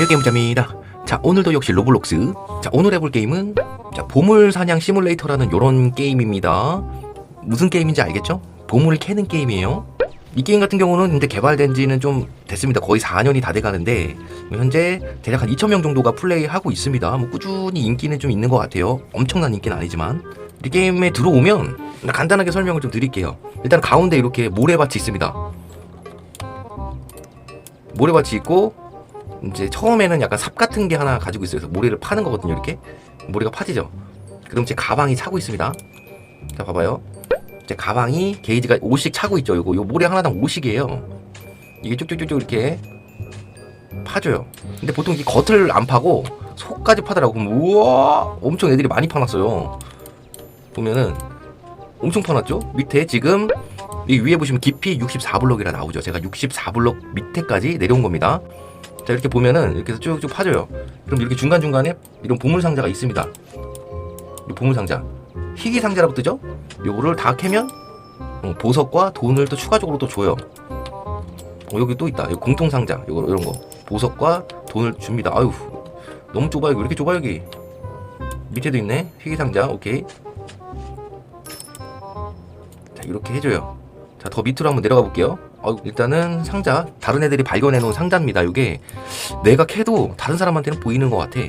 안녕하세요 게임부자입니다. 자 오늘도 역시 로블록스. 자 오늘 해볼 게임은 자 보물사냥 시뮬레이터라는 요런 게임입니다. 무슨 게임인지 알겠죠? 보물을 캐는 게임이에요. 이 게임 같은 경우는 근데 개발된 지는 좀 됐습니다. 거의 4년이 다 돼가는데 현재 대략 한 2,000명 정도가 플레이하고 있습니다. 뭐 꾸준히 인기는 좀 있는 것 같아요. 엄청난 인기는 아니지만. 이 게임에 들어오면 간단하게 설명을 좀 드릴게요. 일단 가운데 이렇게 모래밭이 있습니다. 모래밭이 있고 이제 처음에는 약간 삽 같은 게 하나 가지고 있어요. 그래서 모래를 파는 거거든요. 이렇게 모래가 파지죠. 그럼 제 가방이 차고 있습니다. 자 봐봐요. 제 가방이 게이지가 5씩 차고 있죠. 요거 요 모래 하나당 5씩이에요. 이게 쭉쭉쭉쭉 이렇게 파줘요. 근데 보통 이 겉을 안 파고 속까지 파더라고. 그럼 우와 엄청 애들이 많이 파놨어요. 보면은 엄청 파놨죠. 밑에 지금 이 위에 보시면 깊이 64블럭이라 나오죠. 제가 64블럭 밑에까지 내려온 겁니다. 자 이렇게 보면은 이렇게 해서 쭉쭉 파줘요. 그럼 이렇게 중간 중간에 이런 보물 상자가 있습니다. 이 보물 상자, 희귀 상자라고 뜨죠? 요거를 다 캐면 어, 보석과 돈을 또 추가적으로 또 줘요. 어, 여기 또 있다. 여기 공통 상자, 요거 이런 거 보석과 돈을 줍니다. 아유 너무 좁아 여기 왜 이렇게 좁아 여기 밑에도 있네. 희귀 상자, 오케이. 자 이렇게 해줘요. 자 더 밑으로 한번 내려가 볼게요. 어, 일단은 상자 다른 애들이 발견해 놓은 상자입니다. 이게 내가 캐도 다른 사람한테는 보이는 것 같아.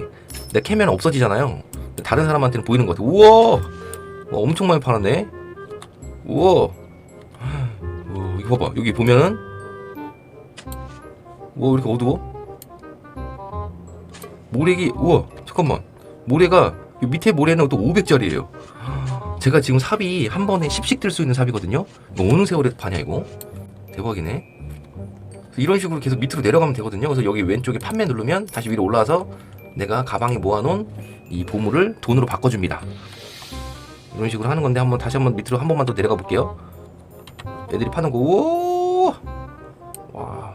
내가 캐면 없어지잖아요. 다른 사람한테는 보이는 것 같아. 우와, 와, 엄청 많이 팔았네. 우와, 오, 이거 봐봐. 여기 보면은 와 이렇게 어두워? 모래기 우와 잠깐만 모래가 이 밑에 모래는 또 500짜리예요. 제가 지금 삽이 한 번에 10씩 들 수 있는 삽이거든요. 이거 어느 세월에 파냐 이거? 대박이네. 이런 식으로 계속 밑으로 내려가면 되거든요. 그래서 여기 왼쪽에 판매 누르면 다시 위로 올라와서 내가 가방에 모아놓은 이 보물을 돈으로 바꿔줍니다. 이런 식으로 하는 건데 한번 다시 한번 밑으로 한 번만 더 내려가 볼게요. 애들이 파는 거, 오! 와.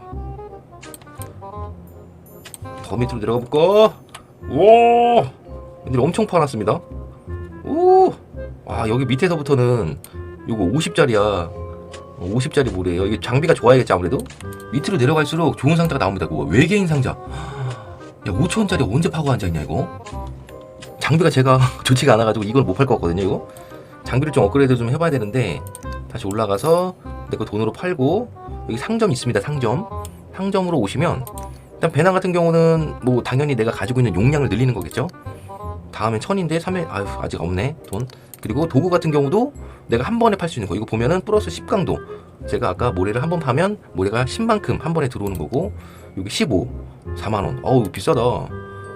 더 밑으로 내려가 볼까? 오! 애들이 엄청 파놨습니다. 오! 와, 여기 밑에서부터는 요거 50짜리야. 50짜리 모래예요. 이게 장비가 좋아야겠지 아무래도. 밑으로 내려갈수록 좋은 상자가 나옵니다. 그거 외계인 상자. 야 5천 원짜리 언제 파고 앉아있냐 이거? 장비가 제가 좋지가 않아가지고 이걸 못팔 것 같거든요 이거. 장비를 좀 업그레이드 좀 해봐야 되는데 다시 올라가서 내 거 돈으로 팔고 여기 상점 있습니다 상점. 상점으로 오시면 일단 배낭 같은 경우는 뭐 당연히 내가 가지고 있는 용량을 늘리는 거겠죠. 다음엔 천인데 3회 아유 아직 없네 돈. 그리고 도구 같은 경우도 내가 한 번에 팔 수 있는 거. 이거 보면은 플러스 10강도. 제가 아까 모래를 한 번 파면 모래가 10만큼 한 번에 들어오는 거고 여기 15 4만원. 어우 비싸다.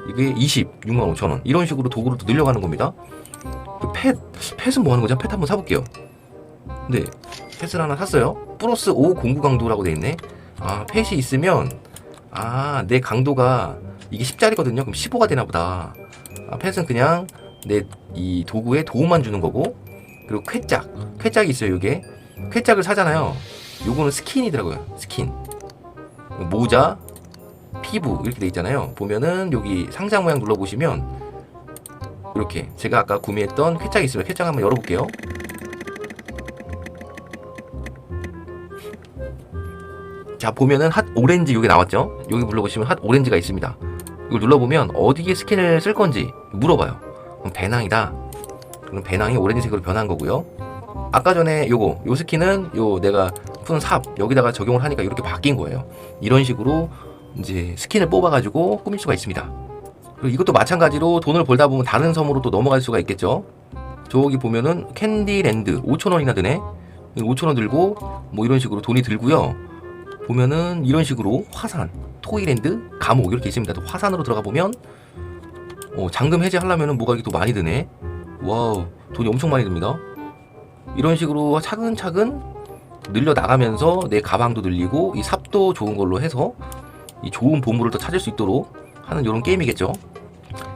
이게 20 6만 5천원. 이런 식으로 도구를 또 늘려가는 겁니다. 그 펫, 펫은 뭐 하는 거죠? 펫 한번 사볼게요. 네 펫을 하나 샀어요. 플러스 5 공구 강도라고 돼 있네. 아 펫이 있으면 아 내 강도가 이게 10짜리거든요. 그럼 15가 되나 보다. 아, 펫은 그냥 내 이 도구에 도움만 주는 거고 그리고 쾌짝. 쾌짝이 있어요 이게. 쾌짝을 사잖아요. 요거는 스킨이더라고요 스킨. 모자 피부 이렇게 돼 있잖아요. 보면은 여기 상자 모양 눌러 보시면 이렇게 제가 아까 구매했던 쾌짝이 있으면 쾌짝 한번 열어 볼게요. 자 보면은 핫 오렌지 여기 나왔죠? 여기 눌러보시면 핫 오렌지가 있습니다 이걸 눌러보면 어디에 스킨을 쓸 건지 물어봐요. 그럼 배낭이다. 그럼 배낭이 오렌지색으로 변한 거고요. 아까 전에 요거 요 스킨은 요 내가 푼 삽 여기다가 적용을 하니까 이렇게 바뀐 거예요. 이런 식으로 이제 스킨을 뽑아가지고 꾸밀 수가 있습니다. 그리고 이것도 마찬가지로 돈을 벌다 보면 다른 섬으로 또 넘어갈 수가 있겠죠? 저기 보면은 캔디랜드 5천원이나 드네. 5천원 들고 뭐 이런 식으로 돈이 들고요 보면은 이런 식으로 화산 토이랜드 감옥 이렇게 있습니다. 또 화산으로 들어가 보면 어, 잔금 해제하려면은 뭐가 이렇게 또 많이 드네? 와우 돈이 엄청 많이 듭니다. 이런 식으로 차근차근 늘려 나가면서 내 가방도 늘리고 이 삽도 좋은 걸로 해서 이 좋은 보물을 더 찾을 수 있도록 하는 이런 게임이겠죠.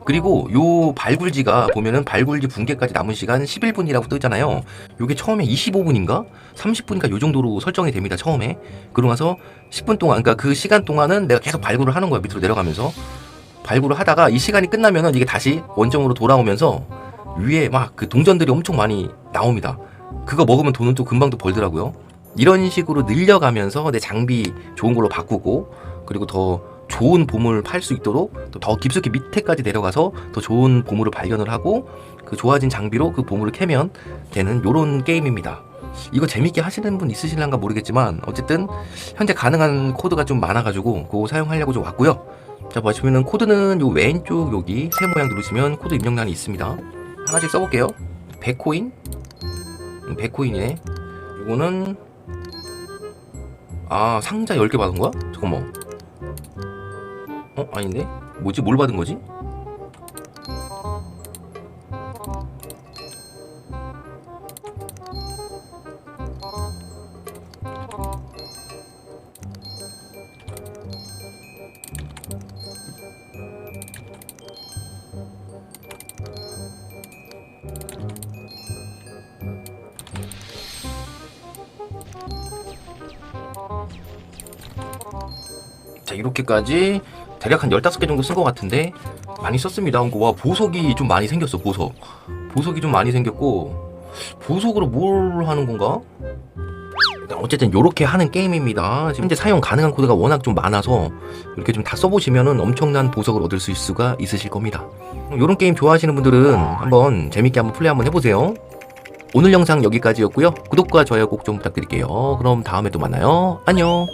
그리고 요 발굴지가 보면은 발굴지 붕괴까지 남은 시간 11분이라고 뜨잖아요. 요게 처음에 25분인가 30분인가 요 정도로 설정이 됩니다. 처음에. 그러고 나서 10분 동안 그러니까 그 시간 동안은 내가 계속 발굴을 하는 거야. 밑으로 내려가면서 발굴을 하다가 이 시간이 끝나면은 이게 다시 원점으로 돌아오면서 위에 막 그 동전들이 엄청 많이 나옵니다. 그거 먹으면 돈은 또 금방 또 벌더라고요. 이런 식으로 늘려가면서 내 장비 좋은 걸로 바꾸고 그리고 더 좋은 보물 팔 수 있도록 또더 깊숙이 밑에까지 내려가서 더 좋은 보물을 발견을 하고 그 좋아진 장비로 그 보물을 캐면 되는 요런 게임입니다. 이거 재밌게 하시는 분 있으실란가 모르겠지만 어쨌든 현재 가능한 코드가 좀 많아가지고 그거 사용하려고 좀 왔고요. 자 보시면은 코드는 요 왼쪽 여기 새 모양 누르시면 코드 입력란이 있습니다. 하나씩 써볼게요. 100코인, 100코인이네. 이거는 아 상자 10개 받은 거야? 잠깐만. 어 아닌데? 뭐지? 뭘 받은 거지? 자 이렇게까지 대략 한 15개 정도 쓴 것 같은데 많이 썼습니다. 와 보석이 좀 많이 생겼어 보석. 보석이 좀 많이 생겼고 보석으로 뭘 하는 건가? 어쨌든 이렇게 하는 게임입니다. 지금 현재 사용 가능한 코드가 워낙 좀 많아서 이렇게 좀 다 써보시면은 엄청난 보석을 얻을 수 있을 수가 있으실 겁니다. 이런 게임 좋아하시는 분들은 한번 재밌게 한번 플레이 한번 해보세요. 오늘 영상 여기까지였고요. 구독과 좋아요 꼭 좀 부탁드릴게요. 그럼 다음에 또 만나요. 안녕